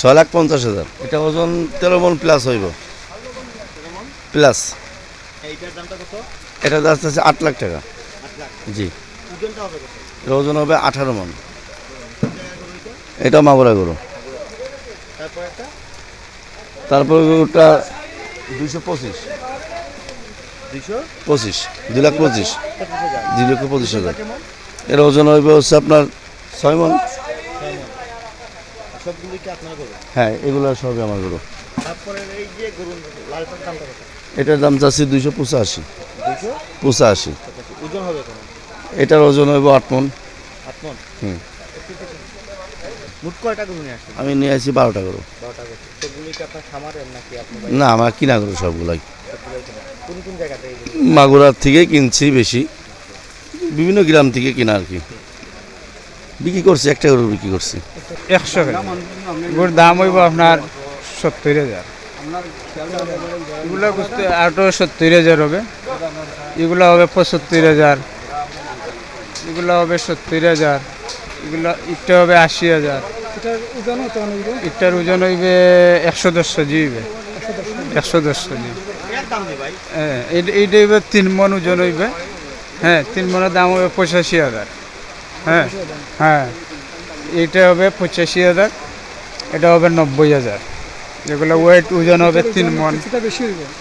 ছয় লাখ পঞ্চাশ হাজার। এটা ওজন তেরো মন প্লাস হইব। প্লাস এটা দাম আছে আট লাখ টাকা। জি। ওজন হবে আঠারো মন। এটা মাগুরা গরু। তারপর গরুটা দুইশো পঁচিশ। পঁচিশ। দুই লাখ পঁচিশ। দুই লক্ষ পঁচিশ হাজার। এর ওজন হইবে হচ্ছে আপনার ছয় মন। সবগুলোই কি আপনার গরু? হ্যাঁ এগুলো সবই আমার গরু। তারপরে এই যে গরু লালটার দামটা কত? এটার দাম চাচ্ছি দুইশো পঁচাশি। পঁচাশি। পঁচাশি। ওজন হবে এটার ওজন হইব আট মন। আট মন? হুম। মোট কয়টা গরু নিয়ে আসছেন? আমি নিয়ে আসি বারোটা গরু। বারোটা গরু। সবগুলি কি আপনার খামারের নাকি আপনি না আমার কিনা গরু সবগুলাই। কোন। কোন মাগুরার থেকে কিনছি বেশি। বিভিন্ন গ্রাম থেকে কিনা আর কি। বিক্রি করছি, একটা গরু বিক্রি করছি। একশো এগুলোর দাম হইব আপনার সত্তর হাজার। এগুলো বুঝতে আটো সত্তর হাজার হবে। এগুলো হবে পঁচাত্তর হাজার। এগুলো হবে সত্তর হাজার। এগুলো, ইটটা হবে আশি হাজার। ইটটার ওজন হইবে একশো দশ কেজি হইবে। একশো দশ কেজি। হ্যাঁ এই- এইটা হইবে তিন মন ওজন হইবে। হ্যাঁ তিন মনের দাম হবে পঁচাশি হাজার। হ্যাঁ হ্যাঁ। এইটা হবে পঁচাশি হাজার এটা হবে নব্বই হাজার। যেগুলো ওয়েট ওজন হবে তিন মন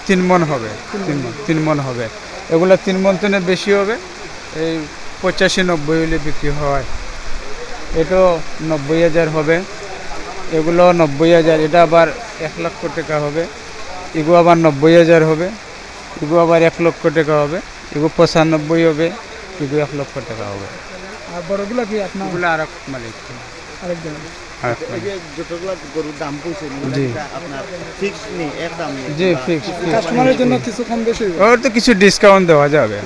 তিন মন হবে তিন মন তিন মন হবে। এগুলো তিন মন থেকে বেশি হবে এই পঁচাশি নব্বই হলে বিক্রি হয়। এটাও নব্বই হাজার হবে এগুলো নব্বই হাজার এটা আবার এক লক্ষ টাকা হবে। এগুলো আবার নব্বই হাজার হবে এগুলো আবার এক লক্ষ টাকা হবে এগুলো পঁচানব্বই হবে এগুলো এক লক্ষ টাকা হবে। আর বড়গুলো কি আপনার? এগুলো আর এক মালিক। আরেকজন। কিছু ডিসকাউন্ট দেওয়া যাবে।